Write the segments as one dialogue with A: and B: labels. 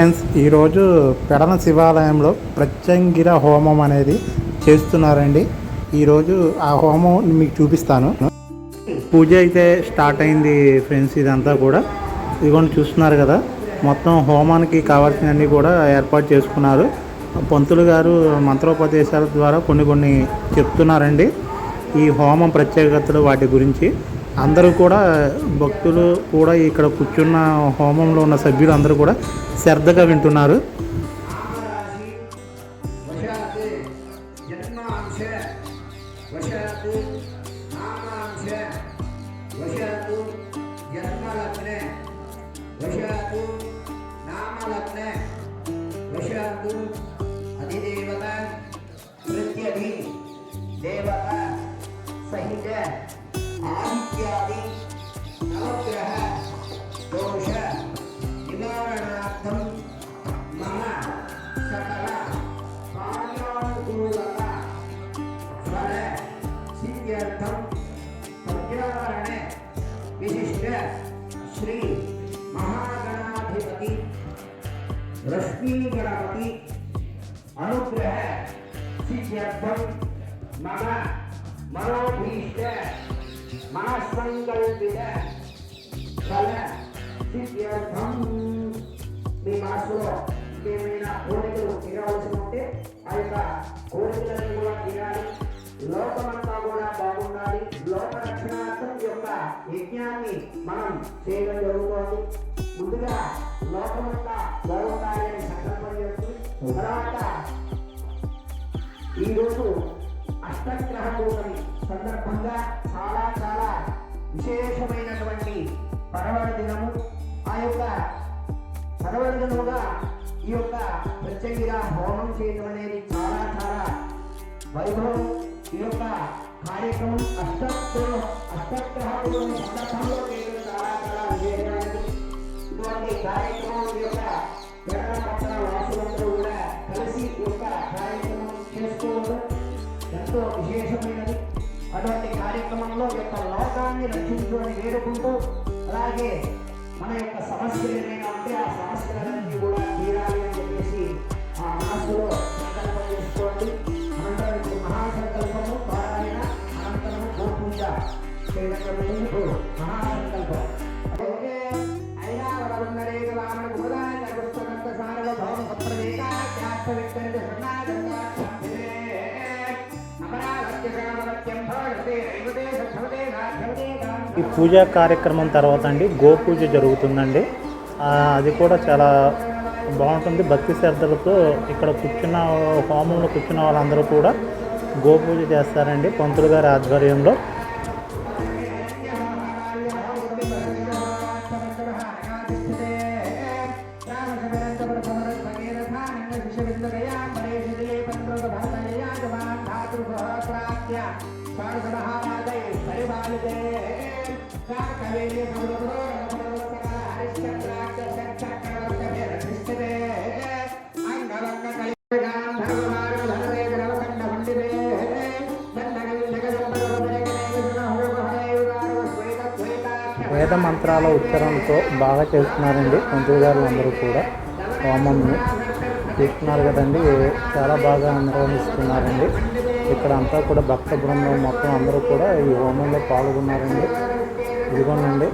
A: Friends ఈరోజు పెడన శివాలయంలో ప్రత్యంగిర హోమం అనేది చేస్తున్నారండి. ఈరోజు ఆ హోమం మీకు చూపిస్తాను. పూజ అయితే స్టార్ట్ అయింది ఫ్రెండ్స్ ఇదంతా కూడా. ఇదిగోండి చూస్తున్నారు కదా మొత్తం హోమానికి కావాల్సినవన్నీ కూడా ఏర్పాటు చేసుకున్నారు. పంతులు గారు మంత్రోపదేశాల ద్వారా కొన్ని కొన్ని చెప్తున్నారండి. ఈ హోమం ప్రత్యేకతలు వాటి గురించి. అందరూ కూడా భక్తులు కూడా ఇక్కడ కూర్చున్న హోమంలో ఉన్న సభ్యులు అందరూ కూడా శ్రద్ధగా వింటున్నారు.
B: ఏమైనా కోరికలు తీరవలసి ఉంటే ఆ యొక్క కోరికలన్నీ కూడా తీరాలి. లోకమంతా కూడా బాగుండాలి. లోక రక్షణార్థం యొక్క యజ్ఞాన్ని మనం చేయడం జరుగుతోంది. ముందుగా లోకమంతా బాగుండాలి అని సంకల్పం చేస్తుంది. తర్వాత ఈరోజు అష్టగ్రహ కూటమి సందర్భంగా చాలా చాలా విశేషమైనటువంటి పర్వదినము ఆ యొక్క పర్వదినముగా ఈ యొక్క ప్రత్యేకంగా హోమం చేయడం అనేది చాలా చాలా వైభవం. ఈ యొక్క కార్యక్రమం అష్టగ్రహ అష్టగ్రహ సందర్భంలో చేయడం చాలా చాలా విశేషమైనది. ఇటువంటి కార్యక్రమం ఈ యొక్క కేరళ పట్టణ వాసులందరూ కూడా కలిసి ఈ యొక్క కార్యక్రమం చేసుకోవడం ఎంతో విశేషమైనది. అటువంటి కార్యక్రమంలో యొక్క లోకాన్ని రక్షించుకొని వేడుకుంటూ అలాగే మన యొక్క సమస్యలు ఏమైనా ఉంటే ఆ సమస్యలన్నీ కూడా తీరాలి.
A: ఈ పూజా కార్యక్రమం తర్వాత అండి గోపూజ జరుగుతుందండి. అది కూడా చాలా బాగుంటుంది. భక్తి శ్రద్ధలతో ఇక్కడ కూర్చున్న హోమంలో కూర్చున్న వాళ్ళందరూ కూడా గోపూజ చేస్తారండి. పంతులు గారి ఆధ్వర్యంలో. వేద మంత్రాల ఉచ్చారణతో బాగా చేస్తున్నారండి. పంతులు గారు అందరూ కూడా. హోమంని చేస్తున్నారు కదండి. చాలా బాగా నిర్వహిస్తున్నారండి ఇక్కడ అంతా కూడా భక్త బృందం మొత్తం అందరూ కూడా ఈ హోమంలో పాల్గొన్నారండి. ఇదిగోనండి.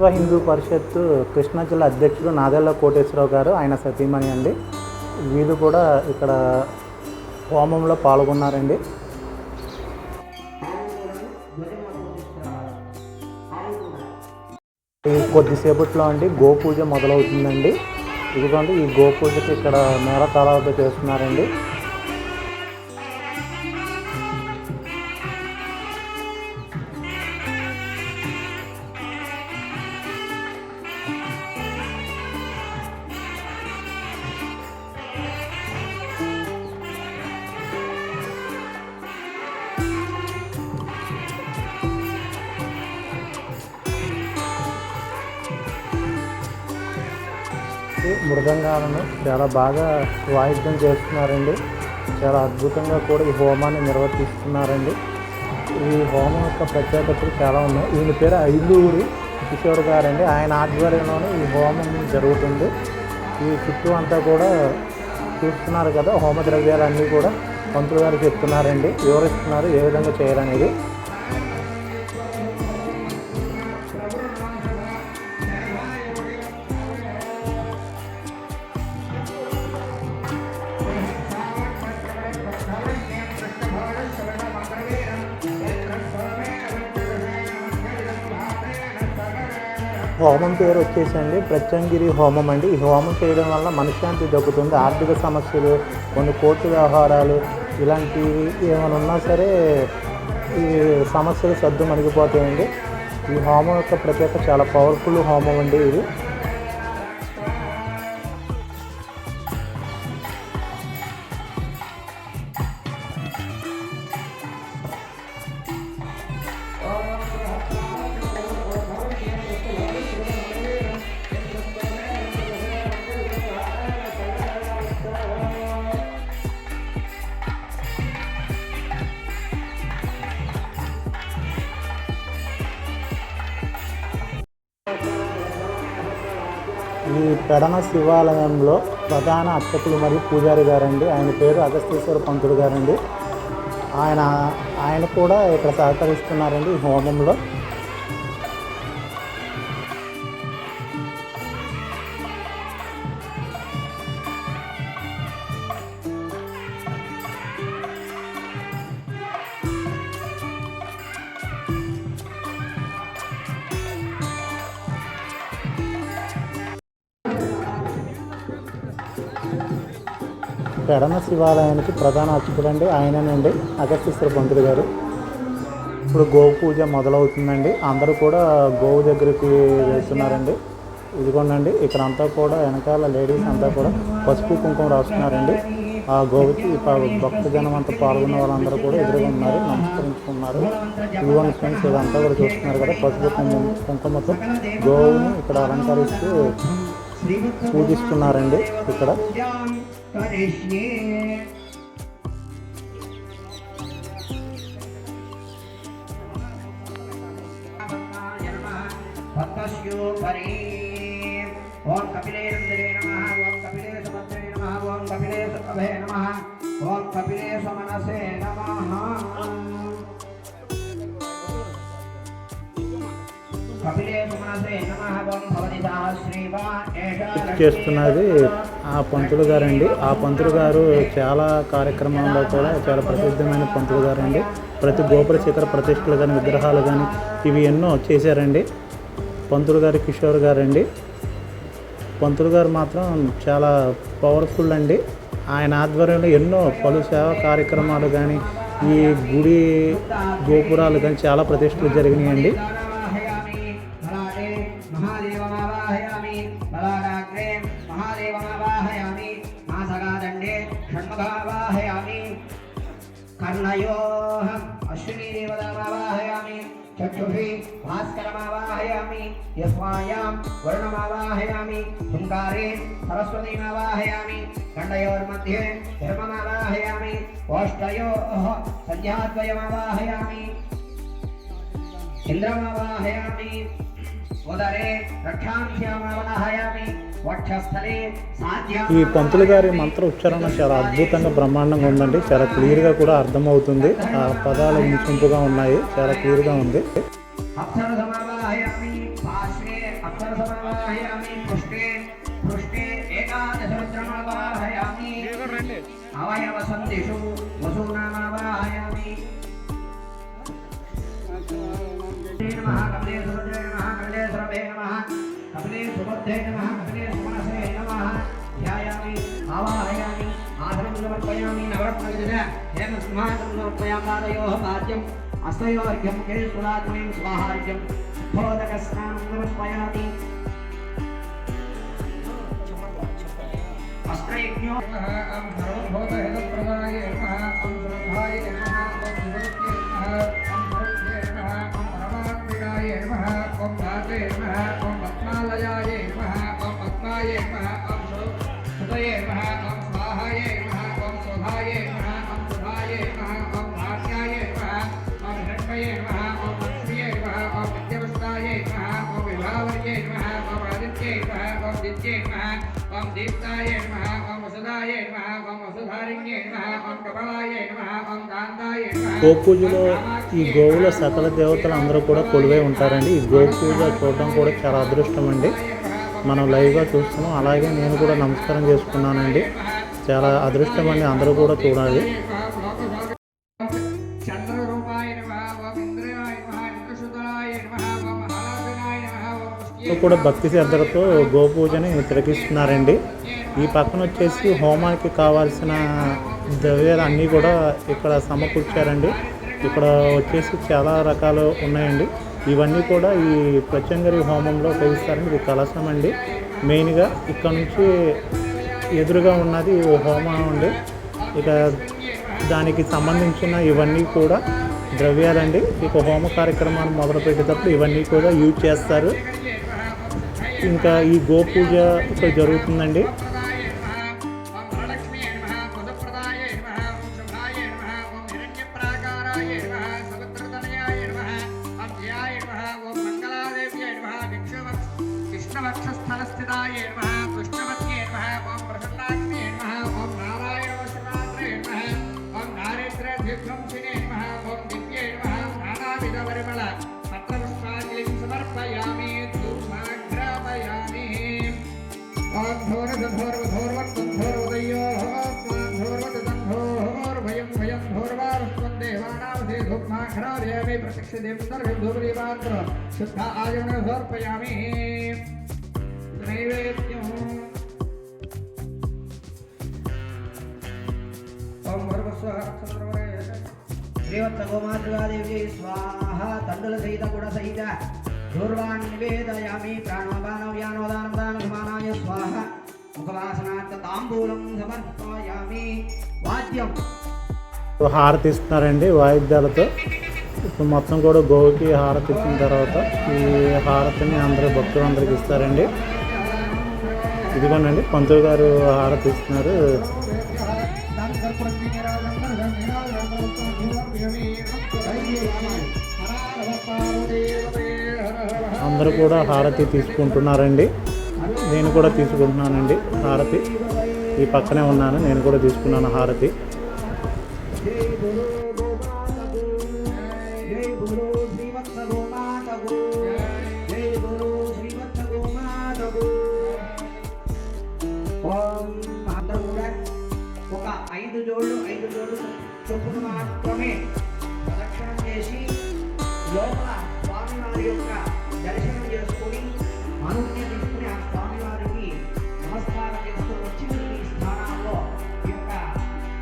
A: విశ్వ హిందూ పరిషత్ కృష్ణా జిల్లా అధ్యక్షుడు నాదెల్ల కోటేశ్వరరావు గారు ఆయన సతీమణి అండి. వీళ్ళు కూడా ఇక్కడ హోమంలో పాల్గొన్నారండి. కొద్దిసేపట్లో అండి గోపూజ మొదలవుతుందండి. ఇదిగోండి ఈ గోపూజకి ఇక్కడ మేళతాళాలతో చేస్తున్నారండి. చాలా బాగా వాయిద్యం చేస్తున్నారండి. చాలా అద్భుతంగా కూడా ఈ హోమాన్ని నిర్వర్తిస్తున్నారండి. ఈ హోమం యొక్క ప్రత్యేకతలు చాలా ఉన్నాయి. ఈయన పేరు ఐదుగురు కిషోర్ గారండి. ఆయన ఆధ్వర్యంలోనే ఈ హోమం జరుగుతుంది. ఈ చుట్టూ అంతా కూడా చూస్తున్నారు కదా హోమ ద్రవ్యాలన్నీ కూడా పంతులు గారు చెప్తున్నారండి. వివరిస్తున్నారు ఏ విధంగా చేయాలనేది. హోమం పేరు వచ్చేసండి. ప్రత్యంగిరి హోమం అండి. ఈ హోమం చేయడం వల్ల మనశ్శాంతి దక్కుతుంది. ఆర్థిక సమస్యలు కొన్ని కోర్టు వ్యవహారాలు ఇలాంటివి ఏమైనా ఉన్నా సరే ఈ సమస్యలు సర్దు మణిగిపోతాయండి. ఈ హోమం యొక్క ప్రత్యేక చాలా పవర్ఫుల్ హోమం అండి ఇది. పెడన శివాలయంలో ప్రధాన అర్చకులు మరియు పూజారి గారండి. ఆయన పేరు అగస్తేశ్వర పంతుడు గారండి. ఆయన ఆయన కూడా ఇక్కడ సహకరిస్తున్నారండి ఈ హోమంలో. పెడన శివాలయానికి ప్రధాన అర్చకుడండి ఆయననండి అగస్తేశ్వర పంతులు గారు. ఇప్పుడు గోవు పూజ మొదలవుతుందండి. అందరూ కూడా గోవు దగ్గరికి వెళ్తున్నారండి. ఇదిగోండి ఇక్కడ అంతా కూడా వెనకాల లేడీస్ అంతా కూడా పసుపు కుంకుమ రాస్తున్నారండి. ఆ గోవుకి భక్తజనం అంతా పాల్గొన్న వాళ్ళందరూ కూడా ఎదురుగా ఉన్నారు నమస్కరించుకున్నారు ఇదిగోండి ఫ్రెండ్స్ ఇదంతా కూడా చూస్తున్నారు కదా పసుపు కుంకుమ కుంకుమతో గోవుని ఇక్కడ అలంకరిస్తూ పూజిస్తున్నారండి ఇక్కడ.
B: కపిలే సుభద్రే నమ ఓం కపిలే సుభే నమ ఓం కపిలే సుమనసే నమ. కపిలే సుమనసే నమ ఓం భవతి శ్రీవా
A: చేస్తున్నది ఆ పంతులు గారండి. ఆ పంతులు గారు చాలా కార్యక్రమాల్లో కూడా చాలా ప్రసిద్ధమైన పంతులు గారండి. ప్రతి గోపుర శిఖర ప్రతిష్టలు కానీ విగ్రహాలు కానీ ఇవి ఎన్నో చేశారండి. పంతులు గారు కిషోర్ గారండి. పంతులు గారు మాత్రం చాలా పవర్ఫుల్ అండి. ఆయన ఆధ్వర్యంలో ఎన్నో పలు సేవా కార్యక్రమాలు కానీ ఈ గుడి గోపురాలు కానీ చాలా ప్రతిష్టలు జరిగినాయండి.
B: कर्णयोः अश्विनीदेवतामावाहयामि, चक्षुषि भास्करमावाहयामि, यस्मायां वर्णमावाहयामि, हुङ्कारे सरस्वतीमावाहयामि खण्डयोर्मध्ये धर्ममावाहयामि ओष्ठयोः सन्ध्याद्वयमावाहयामि, इन्द्रमावाहयामि, उदरे रक्षांश्यामावाहयामि
A: ఈ పంతులు గారి మంత్ర ఉచ్చారణ చాలా అద్భుతంగా బ్రహ్మాండంగా ఉందండి. చాలా క్లియర్గా కూడా అర్థమవుతుంది. ఆ పదాలు ముగింపుగా ఉన్నాయి. చాలా క్లియర్గా ఉంది.
B: కపిలే సుబద్ధే నమ. सर्वजन हेमस्माद्रयोः पाद्यम् अस्तयोर्घ्यं गिरिसुरात्मयं स्वाहार्घ्यं बोधकस्नानं समर्पयामि अष्टयज्ञो
C: अं सर्वभूतहितप्रदाय नमः अं श्रद्धाय नमः ॐ निरोग्ये नमः ॐ भोग्ये नमः ॐ परमात्मिकाय नमः ॐ धाते नमः ॐ पद्मालयाय नमः ॐ पद्माय नमः ॐ सुतये नमः ॐ दीप्ताय नमः ओम वसुदाय नमः ओम वसुधारिण्ये नमः ओम कपालाय नमः ओम कान्ताय नमः
A: గోపూజలో ఈ గోవుల సకల దేవతలు అందరూ కూడా కొలువై ఉంటారండి ఈ గోపూజ చూడడం కూడా చాలా అదృష్టం అండి మనం లైవ్గా చూస్తున్నాం అలాగే నేను కూడా నమస్కారం చేసుకున్నానండి చాలా అదృష్టం అండి అందరూ కూడా చూడాలి కూడా భక్తి శ్రద్ధలతో గోపూజని తిలకిస్తున్నారండి. ఈ పక్కన వచ్చేసి హోమానికి కావాల్సిన ద్రవ్యాలు అన్నీ కూడా ఇక్కడ సమకూర్చారండి. ఇక్కడ వచ్చేసి చాలా రకాలు ఉన్నాయండి. ఇవన్నీ కూడా ఈ ప్రత్యంగరి హోమంలో ఉపయోగిస్తారండి ఇది కలశం అండి. మెయిన్గా ఇక్కడ నుంచి ఎదురుగా ఉన్నది హోమం అండి. ఇక దానికి సంబంధించిన ఇవన్నీ కూడా ద్రవ్యాలండి. ఇక హోమ కార్యక్రమాన్ని మొదలు పెట్టేటప్పుడు ఇవన్నీ కూడా యూజ్ చేస్తారు. ఇంకా ఈ గోపూజ ఇక్కడ జరుగుతుందండి.
C: ఓం వరలక్ష్మీ నమః పదప్రదాయ నమః ఓం శుభాయ నమః ఓం హిరణ్యప్రాకారాయ శుద్ధ ఆజన సమర్పయామి నైవేద్యం ఓం భర్వస్వ చంద్రవరే
B: శ్రీవత్స గోమాతృగాదేవ్యై స్వాహ తండ్రుల సహిత గుణ సహిత దూర్వాన్ నివేదయామి ప్రాణోపానవ్యానోదానం దాన సమానాయ స్వాహ ముఖవాసనార్థ తాంబూలం సమర్పయామి. వాద్యం.
A: హారతి ఇస్తున్నారండి వాయిద్యాలతో. ఇప్పుడు మొత్తం కూడా గోవుకి హారతి ఇచ్చిన తర్వాత ఈ హారతిని అందరూ భక్తులు అందరికి ఇస్తారండి. ఇదిగోనండి పంతులు గారు హారతి ఇస్తున్నారు. అందరూ కూడా హారతి తీసుకుంటున్నారండి. నేను కూడా తీసుకుంటున్నానండి హారతి. ఈ పక్కనే ఉన్నాను నేను కూడా తీసుకున్నాను హారతి.
B: స్వామివారి యొక్క దర్శనం చేసుకొని అనుజ్ఞ తీసుకుని ఆ స్వామివారికి నమస్కారం చేస్తూ వచ్చి ఈ స్థానాల్లో ఈ యొక్క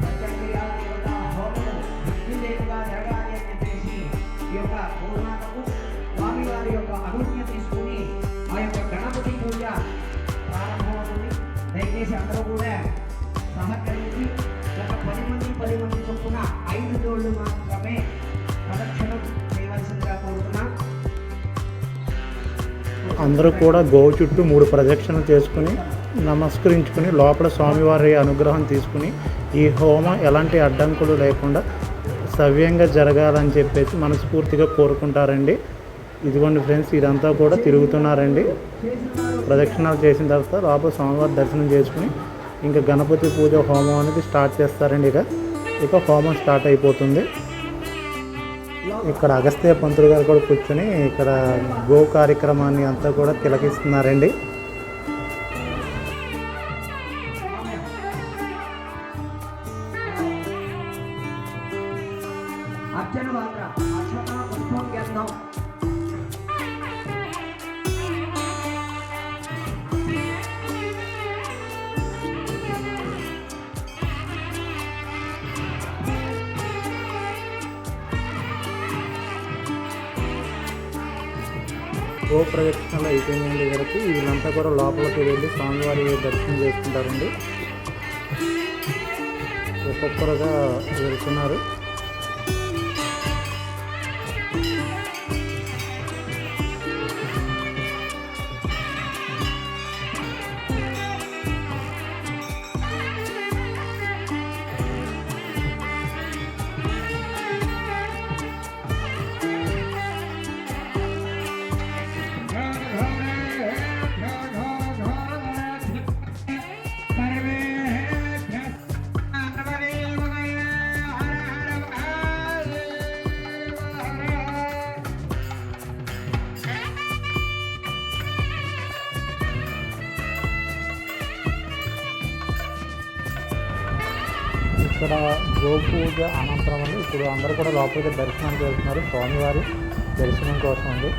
B: పంచక్రియ దేవత హోమము విద్యుదేవిగా జరగాలి అని చెప్పేసి ఈ యొక్క పూర్ణాటకు స్వామివారి యొక్క అనుజ్ఞ తీసుకుని ఆ యొక్క గణపతి పూజ ప్రారంభమవుతుంది. దయచేసి అందరూ కూడా
A: అందరూ కూడా గోవు చుట్టూ మూడు ప్రదక్షిణలు చేసుకుని నమస్కరించుకుని లోపల స్వామివారి అనుగ్రహం తీసుకుని ఈ హోమం ఎలాంటి అడ్డంకులు లేకుండా సవ్యంగా జరగాలని చెప్పేసి మనస్ఫూర్తిగా కోరుకుంటారండి. ఇదిగోండి ఫ్రెండ్స్ ఇదంతా కూడా తిరుగుతున్నారండి. ప్రదక్షిణాలు చేసిన తర్వాత లోపల స్వామివారి దర్శనం చేసుకుని ఇంకా గణపతి పూజ హోమం అనేది స్టార్ట్ చేస్తారండి ఇక. ఇక హోమం స్టార్ట్ అయిపోతుంది. ఇక్కడ అగస్త్య పంతులు గారు కూడా కూర్చొని ఇక్కడ గో కార్యక్రమాన్ని అంతా కూడా తిలకిస్తున్నారండి. గో ప్రదక్షిణలు అయిపోయిందండి వరకు వీళ్ళంతా కూడా లోపలికి వెళ్ళి స్వామివారి దర్శనం చేసుకుంటారండి. ఒక్కొక్కరుగా వెళ్తున్నారు. ఇక్కడ గోపూజ అనంతరం అండి. ఇప్పుడు అందరూ కూడా లోపలికి దర్శనానికి వెళ్తున్నారు. స్వామివారి దర్శనం కోసం అండి.